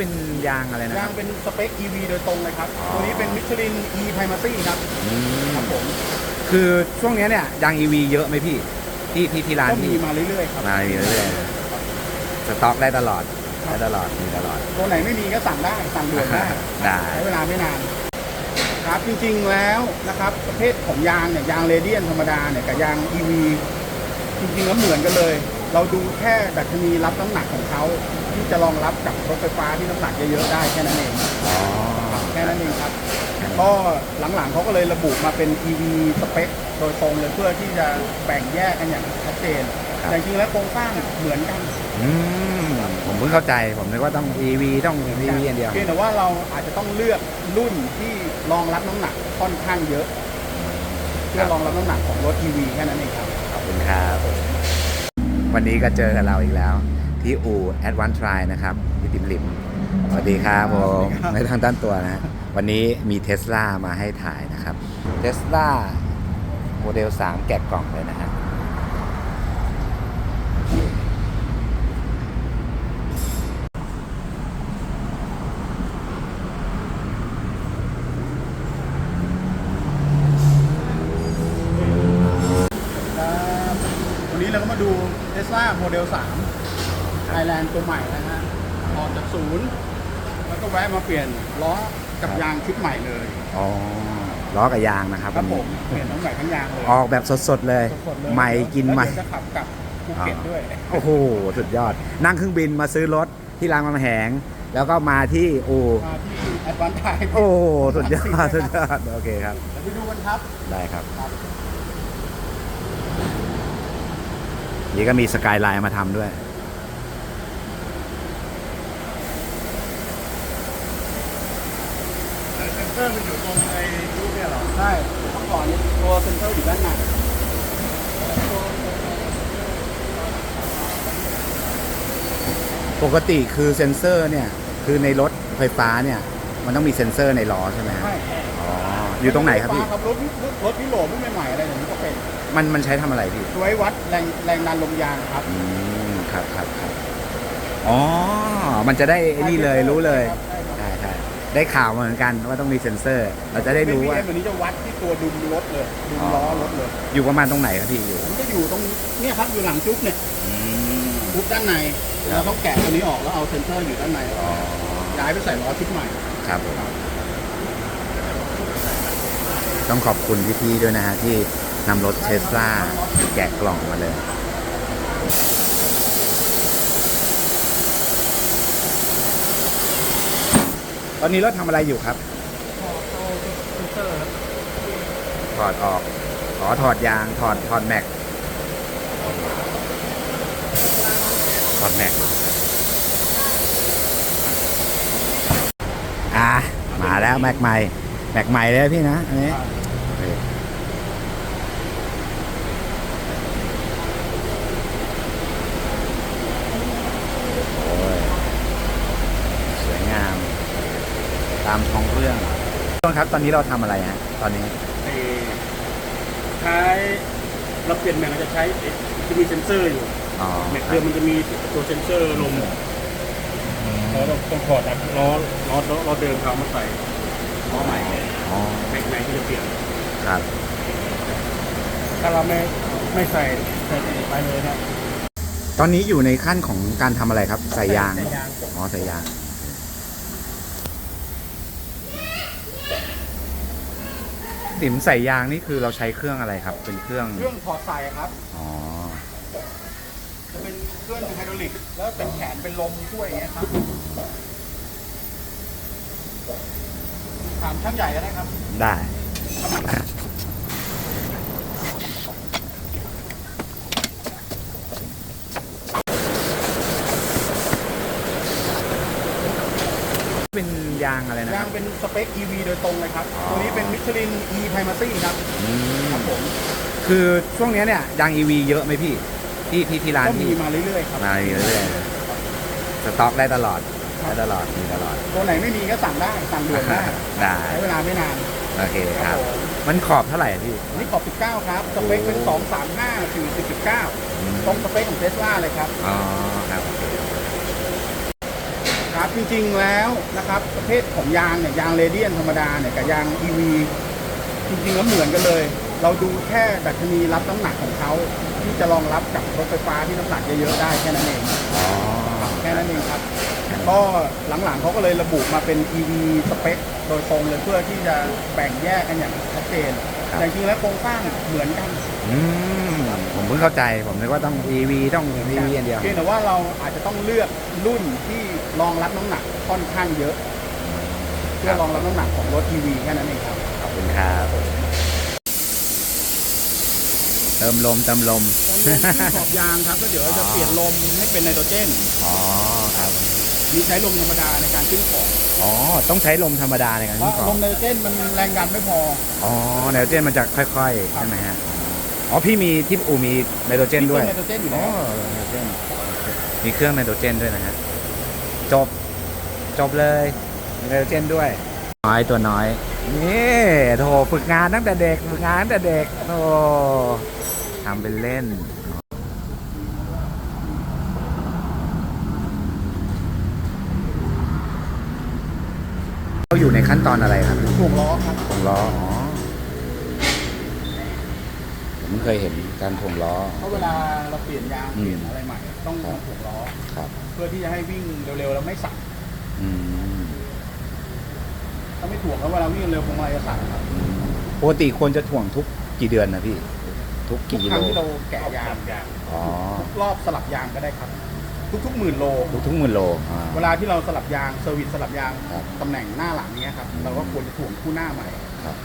เป็นยางอะไรนะคยารังบ เป็นสเปค EV โดยตรงเลยครับอ๋อตัวนี้เป็นมิชลิน E Primacy ครับอืมครับผมคือช่วงเนี้ยเนี่ยยาง EV เยอะไหมพี่ ที่ที่ที่ร้านก็มีพี่ มาเรื่อยๆครับมาเรื่อยๆสต็อกได้ตลอดได้ตลอดมีตลอดตัวไหนไม่มีก็สั่งได้ สั่งด่วนได้ ได้ ใช้เวลาไม่นาน ครับ จริงๆแล้วนะครับ ประเภทของยางเนี่ย ยางเรเดียนธรรมดาเนี่ย กับยาง EV จริงๆแล้วเหมือนกันเลย เราดูแค่ดัชนีรับน้ำหนักของเขา ที่จะรองรับกับรถไฟฟ้าที่น้ำหนักเยอะๆได้แค่นั้นเองอ๋อแค่นั้นเองครับก็หลังๆเขาก็เลยระบุมาเป็น EV สเปคโดยตรงเลยเพื่อที่จะแบ่งแยกกันอย่างชัดเจนแต่จริงๆแล้วโครงสร้างเหมือนกันอืมผมเพิ่งเข้าใจผมนึกว่าต้อง EV ต้อง EV อันเดียวเพียงแต่ว่าเราอาจจะต้องเลือกรุ่นที่รองรับน้ำหนักค่อนข้างเยอะเพื่อรองรับน้ำหนักของรถ EV แค่นั้นเองครับขอบคุณครับวันนี้ก็เจอกับเราอีกแล้ว ที่อู่ Advanced Try นะครับที่ติมหลิมสวัสดีครับผมสวัสดีครับไม่ต้องตั้นตัวนะวันนี้มีเท s l a มาให้ถ่ายนะครับเท s l a โมเดล 3 แกะกล่องเลยนะฮะครับวันนี้เราก็มาดู Tesla Model 3 Thailand ตัวใหม่นะฮะออกจากศูนย์แล้วก็แวะมาเปลี่ยนล้อกับยางชุดใหม่เลยอ๋อล้อกับยางนะครับครับผวันมนี้เปลี่ยนทั้งใหม่ทั้งยางเลยออกแบบสดๆเลย สดๆเลยใหม่กินใหม่แล้วเดี๋ยวจะขับกลับภูเก็ตด้วยโอ้โหสุดยอด นั่งเครื่องบินมาซื้อรถที่รามคำแหง แล้วก็มาที่อู่มาที่ Advanced Thai โอ้โหสุดยอดสุดยอดโอเคครับ เดี๋ยวไปดูกันครับได้ครับ ครับ นี่ก็มีสกายไลน์มาทำด้วย เซนเซอร์มันอยู่ตรงไอ้รูปเนี่ยเหรอใช่เมื่อก่อนนี้ตัวเซนเซอร์อยู่ด้านในปกติคือเซ็นเซอร์เนี่ย คือในรถไฟฟ้าเนี่ย มันต้องมีเซ็นเซอร์ในล้อใช่ไหมฮะใช่อ๋ออยู่ตรงไหนครับพี่ครับรถรถยุโรปรุ่นใหม่ๆอะไรอย่างนี้ก็เป็นมันมันใช้ทำอะไรพี่ไว้วัดแรงแรงดันลมยางครับ อืมครับครับครับอ๋อ มันจะได้ไอ้นี่เลยรู้เลย ใช่ครับใช่ใช่ ได้ข่าวมาเหมือนกันว่าต้องมีเซ็นเซอร์ เราจะได้รู้ว่าเป็น BM อันนี้จะวัดที่ตัวดุมรถเลยดุมอ๋อล้อรถเลยอยู่ประมาณตรงไหนครับพี่อยู่ ผมจะอยู่ตรงเนี่ยครับอยู่หลังจุ๊บเนี่ยอืมจุ๊บด้านในครับ เราต้องแกะตัวนี้ออกแล้วเอาเซนเซอร์อยู่ด้านในอ๋อย้ายไปใส่ล้อชุดใหม่ ครับผมต้องขอบคุณพี่ๆด้วยนะฮะที่นำรถเทสลาแกะกล่องมาเลย ตอนนี้รถทำอะไรอยู่ครับถอดออกขอถอดยาง ถอด ถอดแม็ก ถอดแม็ก อะมาแล้วแม็กใหม่ แม็กใหม่เลยพี่นะ อันนี้คโอ้ย สวยงาม ตามท้องเรื่องต้น ครับ ตอนนี้เราทำอะไรฮะตอนนี้ ไอ้ใช้เราเปลี่ยนแม็กเราจะใช้ไอ้จะมีเซนเซอร์อยู่อ๋อแม็กเดิมมันจะมีตัวเซนเซอร์ลมเราต้องถอดจากล้อล้อล้อเดิมเขามาใส่ล้อใหม่อ๋อแม็กใหม่ที่จะเปลี่ยนครับ ถ้าเราไม่ไม่ใส่ใส่ไปเลยเนี่ยตอนนี้อยู่ในขั้นของการทำอะไรครับ ใส่ยางใส่ยางอ๋อ ใส่ยาง ติ๋มใส่ยางนี่คือเราใช้เครื่องอะไรครับ เป็นเครื่องเครื่องถอดใส่ครับ อ๋อ จะเป็นเครื่องไฮดรอลิก แล้วเป็นแขนเป็นลมช่วยอย่างเงี้ยครับถามช่างใหญ่ก็ได้ครับ ได้ เป็นยาง อะไรนะคยารังบเป็นสเปค EV โดยตรงเลยครับอ๋อตัวนี้เป็นมิชลิน E Primacy ครับอืมครับผมคือช่วงเนี้ยเนี่ยยาง EV เยอะไหมพี่ ที่ที่ที่ร้านก็มีที่ มาเรื่อยๆครับมาเรื่อยๆสต็อกได้ตลอดได้ตลอดมีตลอด ตัวไหนไม่มีก็สั่งได้ สั่งด่วนได้ได้ ใช้เวลาไม่นานโอเคครับ ผมมันขอบเท่าไหร่อะพี่อันนี่ขอบ 19 ครับ สเปคเป็น 235 4 19อืมตรงสเปคของเทสลาเลยครับ อ๋อครับโอเค ครับจริงๆแล้วนะครับประเภทของยางเนี่ยยางเรเดียนธรรมดาเนี่ยกับยาง EV จริงๆแล้วเหมือนกันเลย เราดูแค่ดัชนีรับน้ำหนักของเขาที่จะรองรับกับรถไฟฟ้าที่น้ำหนักเยอะๆได้แค่นั้นเองอ๋อแค่นั้นเองครับก็หลังๆเขาก็เลยระบุมาเป็น EV สเปคโดยตรงเลยเพื่อที่จะแบ่งแยกกันอย่างชัดเจนแต่จริงๆแล้วโครงสร้างเหมือนกัน อืม ผมเพิ่งเข้าใจ ผมนึกว่าต้อง EV ต้อง EV อันเดียว เพียงแต่ว่าเราอาจจะต้องเลือกรุ่นที่รองรับน้ำหนักค่อนข้างเยอะ เพื่อรองรับน้ำหนักของรถ EV แค่นั้นเองครับขอบคุณครับ เติมลมเติมลมตอนลมที่ขอบยางครับก็เดี๋ยวเราจะเปลี่ยนลมให้เป็นไนโตรเจนอ๋อครับ มีใช้ลมธรรมดาในการขึ้นขอบอ๋อ ต้องใช้ลมธรรมดาในการเพขึ้ราะนเกาะลมไนโตรเจนมันแรงดันไม่พอ อ๋อไนโตรเจนมันจะค่อยๆ ใช่ไหมฮะ อ๋ อพี่มีที่อูมีไนโตรเจนด้วย มีเครื่องไนโตรเจนอยู่อ๋แล้อวไนโตรเจนมีเครื่องไนโตรเจนด้วยนะฮะ จบ จบเลยมีไนโตรเจนด้วย น้อยตัวน้อย นี่โถฝึกงานตั้งแต่เด็ก ฝึกงานตั้งแต่เด็กโถทำเป็นเล่น เราอยู่ในขั้นตอนอะไรครับถ่วงล้อครับถ่วงล้ออ๋อ ผมเคยเห็นการถ่วงล้อ เพราะเวลาเราเปลี่ยนยางอืม เปลี่ยนอะไรใหม่ ต้องครับถ่วงล้อ ครับ เพื่อที่จะให้วิ่งเร็วๆแล้วไม่สั่นอืมถ้าไม่ถ่วงแล้วเวลาวิ่งเร็วพวงมาลัยจะสั่นครับปกติควรจะถ่วงทุกกี่เดือนนะพี่ ทุกทุกี่กกิคโลรั้งที่เราแกะยางอ๋อทุกรอบสลับยางก็ได้ครับ ทุกๆหมื่นโล ทุกทุกหมื่นโลอ่า เวลาที่เราสลับยางเซอร์วิสสลับยางครับตำแหน่งหน้าหลังเนี้ยครับอืมเราก็ควรจะถ่วงคู่หน้าใหม่ครับ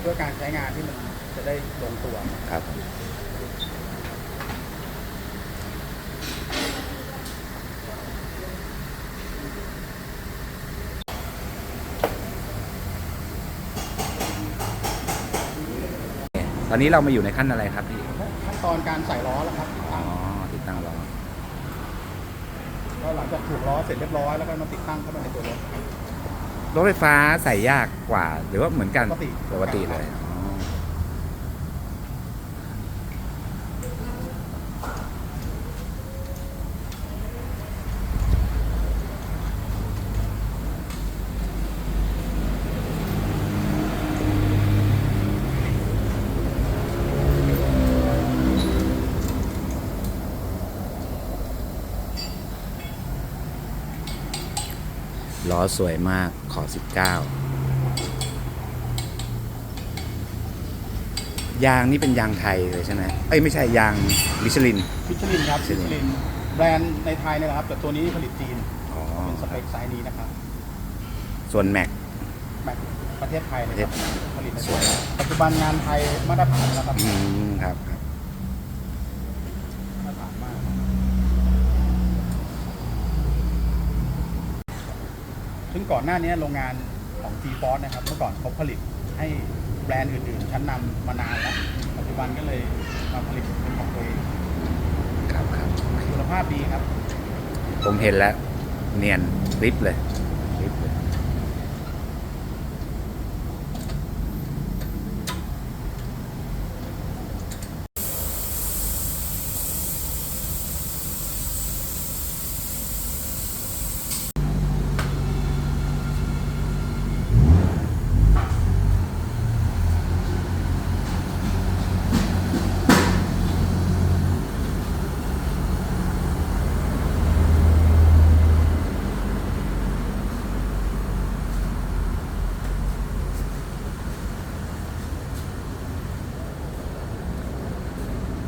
เพื่อการใช้งานที่มัน จะได้ลงตัวครับ ตอนนี้เรามาอยู่ในขั้นอะไรครับพี่ ขั้นตอนการใส่ล้อแล้วครับอ๋อ ติดตั้งล้อ ก็หลังจากถ่วงล้อเสร็จเรียบร้อยแล้วก็มาติดตั้งเข้ามาในตัวรถครับรถไฟฟ้าใส่ยากกว่า หรือว่าเหมือนกันปกติ ปกติเลยอ๋อ ล้อสวยมากขอ 19 ยางนี่เป็นยางไทยเลยใช่ไหมเอ้ยไม่ใช่ยางมิชลินมิชลินครับมิมิชชลิลินนแบรนด์ในไทยเนี่ยนะครับ แต่ตัวนี้ผลิตจีนอ๋อ เป็นสเปคไซส์นี้นะครับส่วนแม็กแม็กประเทศไทยประเทศนะครับผลิตในสวยปัจจุบันงานไทยมาตรฐานแล้วครับ อืม ครับครับ มาตรฐานมาก ซึ่งก่อนหน้านี้โรงงานของ g f o r c e นะครับ เมื่อก่อนเขาผลิตให้แบรนด์อื่น ๆ ชั้นนำมานานแล้ว ปัจจุบันก็เลยมาผลิตเป็นของตัวเองครับครับคุณภาพดีครับ ผมเห็นแล้ว เนียนริบเลยริบเลย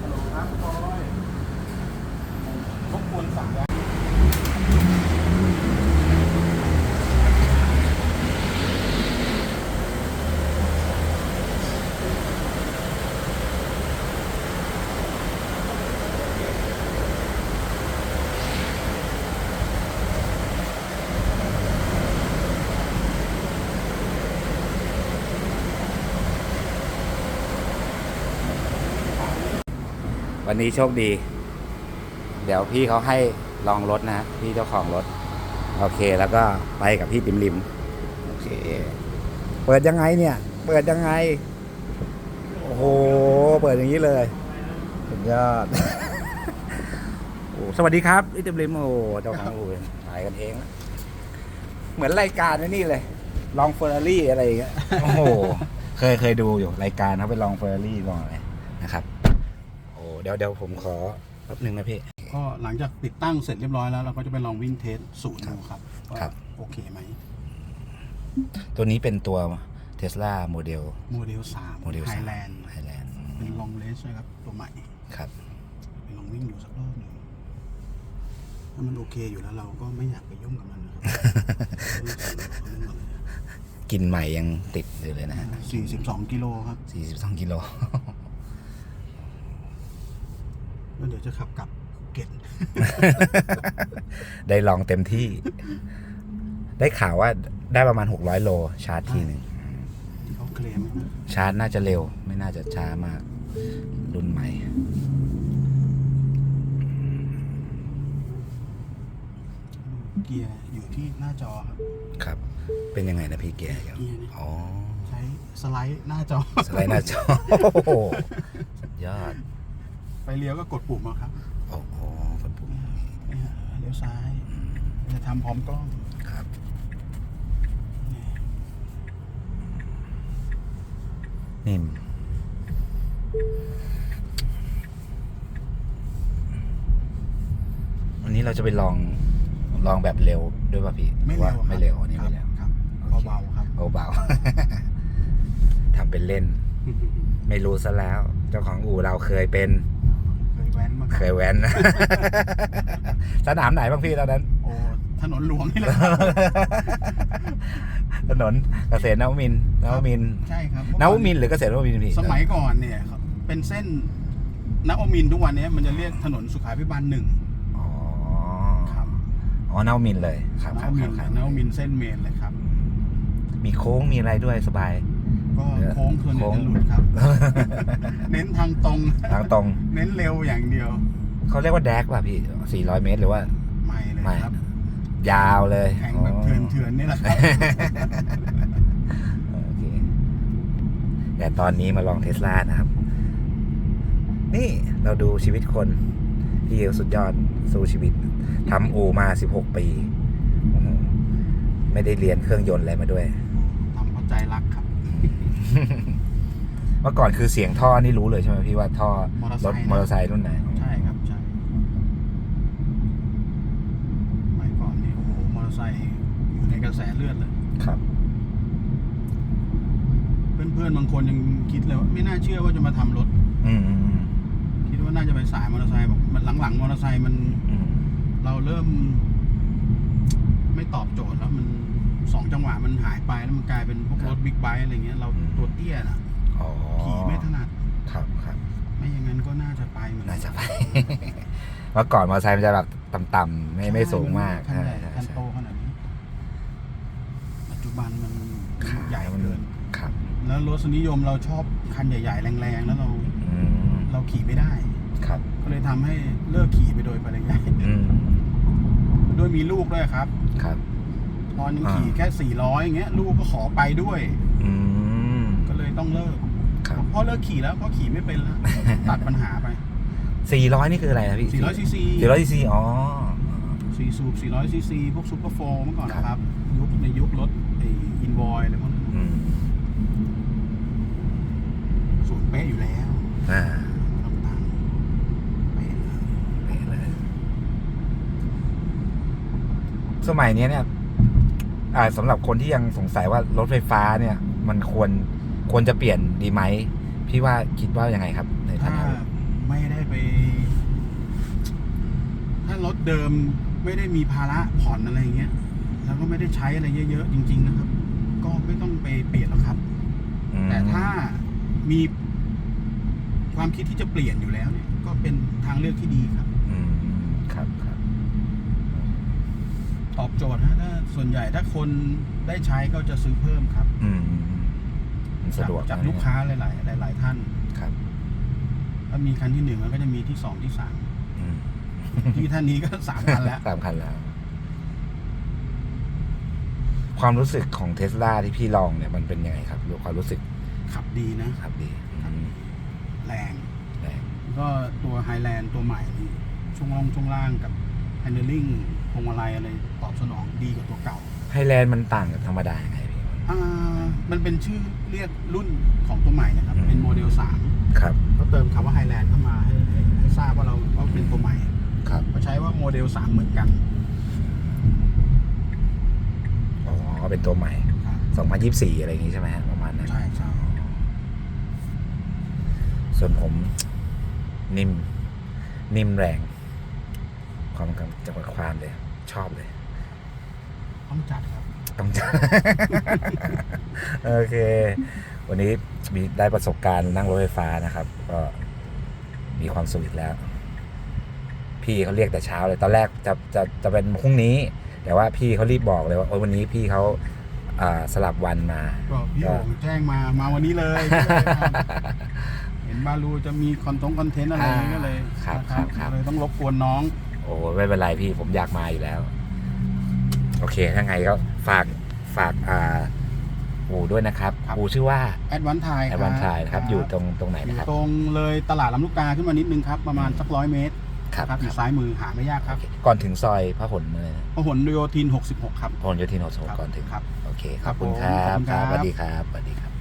ฮัลโหลครับคุณบอยรบกวนสั่งยา วันนี้โชคดี เดี๋ยวพี่เขาให้ลองรถนะพี่เจ้าของรถ โอเคแล้วก็ไปกับพี่ปิมริมโอเคเปิดยังไงเนี่ย เปิดยังไง โอ้โห เปิดอย่างนี้เลยสุดยอดโอ้สวัสดีครับพี่ปิมริมโอ้เจ้าของอู่ครับายกันเอง เหมือนรายการนี่เลย ลองเฟอร์รารี่อะไรอย่างเงี้ยโอ้โหเคยเคยดูอยู่รายการเขาไปลองเฟอร์รารี่ลองอะไรนะครับ เดี๋ยวเดี๋ยวผมขอแป๊บนึงนะพี่ ก็หลังจากติดตั้งเสร็จเรียบร้อยแล้วเราก็จะไปลองวิ่งเทสศูนย์ดูครับว่าครับ โอเคไหมตัวนี้เป็นตัวเทสลาโมเดล โมเดลสามโมเดลไฮแลนด์ไฮแลนด์เป็นลองเลสนะครับตัวใหม่ครับ ไปลองวิ่งดูสักรอบหนึ่งถ้ามันโอเคอยู่แล้วเราก็ไม่อยากไปยุ่งกับมันนะครับกินใหม่ยังติดอยู่เลยนะฮะ สี่สิบสองกิโลครับ 42กิโล แล้วเดี๋ยวจะขับกลับภูเก็ตได้ลองเต็มที่ ได้ข่าวว่าได้ประมาณ 600 โล ชาร์จทีหนึ่งที่เขาเคลมนะชาร์จน่าจะเร็ว ไม่น่าจะช้ามาก รุ่นใหม่ เกียร์อยู่ที่หน้าจอครับ ครับ เป็นยังไงนะพี่เกียร์เกียร์เนี่ย อ๋อ ใช้สไลด์หน้าจอ สไลด์หน้าจอโอ้โหสุดยอด ไปเลี้ยวก็กดปุ่มเอาครับโอ้โหกดปุ่มเนี่ยเลี้ยวซ้าย จะทำพร้อมกล้องครับนิ่มวันนี้เราจะไปลองลองแบบเร็วด้วยป่ะพี่ไม่เร็วาไม่เร็วอันนี้ครัไม่บเร็วครับโอเคเบาๆครับ เบาๆ ทำเป็นเล่น ไม่รู้ซะแล้ว เจ้าของอู่เราเคยเป็นเคย แว้นมาก่อนเคยแว้น สนามไหนบ้างพี่ตอนนั้น โอ้ถนนหลวงนี่แหละครับถนนเกษตรนวมินทร์นวมินทร์ใช่ครับนวมินทร์หรือเกษตรนวมินทร์พี่สมัยก่อนเนี่ยเป็นเส้นนวมินทร์ทุกวันนี้มันจะเรียกถนนสุขาพิบาลหนึ่งอ๋อครับอ๋อนวมินทร์เลยครับนครับวมิคนรับทร์ครับนวมินทร์เส้นเมนเลยครับ มีโค้งมีอะไรด้วยสบาย ก็โค้งส่วนใหญ่จะหลุดครับ เน้นทางตรง ทางตรง เน้นเร็วอย่างเดียว เขาเรียกว่าแดกป่ะพี่ 400 เมตรหรือว่า ไม่เลยไม่ครับ ยาวเลยแข่งแบบเถื่อนๆนี่แหละครับโอเคแต่ตอนนี้มาลองเทสลานะครับ นี่เราดูชีวิตคนพี่เอวสุดยอดสู้ชีวิตทำอู่มา 16 ปีโอ้โหไม่ได้เรียนเครื่องยนต์อะไรมาด้วย ทำเพราะใจรักครับ เมื่อก่อนคือเสียงท่อนี่รู้เลยใช่ไหมพี่ว่าท่อมอเตอร์ไซรค์ถนะมอเตอร์ไซค์รุ่นไหนใช่ครับใช่สมัยก่อนนี่โอ้โหมอเตอร์ไซค์อยู่ในกระแสเลือดเลยครับ เพื่อนๆบางคนยังคิดเลยว่าไม่น่าเชื่อว่าจะมาทำรถ อืมอืมอืมคิดว่าน่าจะไปสายมอเตอร์ไซค์บอกมันหลังๆมอเตอร์ไซค์มันอืมเราเริ่ม ไม่ตอบโจทย์แล้วมันสองจังหวะมันหายไปแล้วมันกลายเป็นพวกรถบิ๊กไบค์อะไรเงี้ยเราตัว เตี้ยน่ะอ๋อขี่ไม่ถนัด ครับครับไม่อย่างนั้นก็น่าจะไปเหมือนกัน่าจะไปเมื่อก่อนมอเตอร์ไซค์มันจะแบบต่ำๆไม่ไม่สูงมากคันใหญ่ใช่คันใช่โตขนาดนี้ ปัจจุบันมันขาใหญ่เกินครับ แล้วรสนิยมเราชอบคันใหญ่ ๆ แรงๆ แล้วเราอืมเราขี่ไม่ได้ ครับ ก็เลยทำให้เลิกขี่ไปโดยปริยายอืมด้วยมีลูกด้วยครับ ครับ ตอนยังอ่าขี่แค่สี่ร้อยอย่างเงี้ย ลูกก็ขอไปด้วย อืมก็เลย ต้องเลิกครับ พ่อเลิกขี่แล้วพ่อขี่ไม่เป็นแล้ว ตัดปัญหาไป สี่ร้อยนี่คืออะไรนะพี่400 cc สี่ร้อยซีซีอ๋อ สี่สูบ400ซีซีพวกซูเปอร์โฟร์เมื่อก่อนครับ นะครับ ยุคในยุครถไออินวอยอะไรพวกนั้นอืมศูนย์เป๊ะอยู่แล้วอ่าไม่ต้องตั้งเป๊ะเลยเป๊ะเลยสมัยเนี้ยเนี่ยอ่าสำหรับคนที่ยังสงสัยว่ารถไฟฟ้าเนี่ย มันควร ควรจะเปลี่ยนดีไหมพี่ว่าคิดว่ายังไงครับ ในฐาถ้านะไม่ได้ไป ถ้ารถเดิมไม่ได้มีภาระผ่อนอะไรเงี้ย แล้วก็ไม่ได้ใช้อะไรเยอะๆจริง ๆ นะครับ ก็ไม่ต้องไปเปลี่ยนหรอกครับ อืมแต่ถ้ามีความคิดที่จะเปลี่ยนอยู่แล้วเนี่ย ก็เป็นทางเลือกที่ดีครับ อืมครับครับตอบโจทย์ฮะถ้าส่วนใหญ่ถ้าคนได้ใช้ก็จะซื้อเพิ่มครับ อืมมัน สะดวกจากจากนะลูกค้าหลาย ๆ หลาย ๆ ท่านครับถ้ามีคันที่หนึ่งแล้วก็จะมีที่สองที่สามอืมที่ท่านนี้ก็สามคันแล้วสามคันแล้ว ความรู้สึกของเทสลาที่พี่ลองเนี่ยมันเป็นยังไงครับหรือความรู้สึกขับดีนะครับดีอืมแรงแรงก็ตัวไฮแลนด์ตัวใหม่นี่ช่วงล่างช่วงล่างกับ handling พวงมาลัยอะไรตอบสนองดีกว่าตัวเก่าไฮแลนด์มันต่างกับธรรมดายังไงพี่ อ่ามันเป็นชื่อเรียกรุ่นของตัวใหม่นะครับอืมเป็นโมเดลครับ3เขาเติมคำว่าไฮแลนด์เข้ามาให้ให้ให้ทราบว่าเราว่าเป็นตัวใหม่ครับ เขาใช้ว่าโมเดล3เหมือนกันอ๋อ เป็นตัวใหม่ ครับ2024 อะไรอย่างงี้ใช่ไหมฮะประมาณนั้น ใช่ใช่ส่วนผม นิ่ม นิ่มแรง ความกำจังหวัดความเลย ชอบเลย ต้องจัดครับ ต้องจัดโอเค วันนี้มีได้ประสบการณ์นั่งรถไฟฟ้านะครับ ก็มีความสุขอีกแล้ว พี่เขาเรียกแต่เช้าเลย ตอนแรกจะจะจะเป็นพรุ่งนี้ แต่ว่าพี่เขารีบบอกเลยว่าเออวันนี้พี่เขาอ่าสลับวันมา ก็พี่โอ๋งแจ้งมามาวันนี้เลยเห็นบาลูจะมีคอนทงคอนเทนต์อะไรอย่างนี้ก็เลยครับนะครับครับ เลยต้องรบกวนน้อง โอ้ไม่เป็นไรพี่ผมอยากมาอยู่แล้ว โอเคถ้าไงก็ฝากฝากอ่าอูด้วยนะครับครับ อูชื่อว่าแอดวันไทยแอดวันทายนะครับอยู่ตรงตรงไหนอนะยู่ครับ ตรงเลยตลาดลำลูกกาขึ้นมานิดนึงครับ ประมาณสักร้อยเมตรครับครับอยู่ซ้ายมือหาไม่ยากครับโอเคก่อนถึงซอยพระหลเลยนะพหลโยธิน 66 ครับพหลโยธินหกสิบครับก่อนถึง ครับ โอเคขครัอบบคุณคผมรัขอบบคุณคครัรับ บ สวัสดีครับ สวัสดีครับ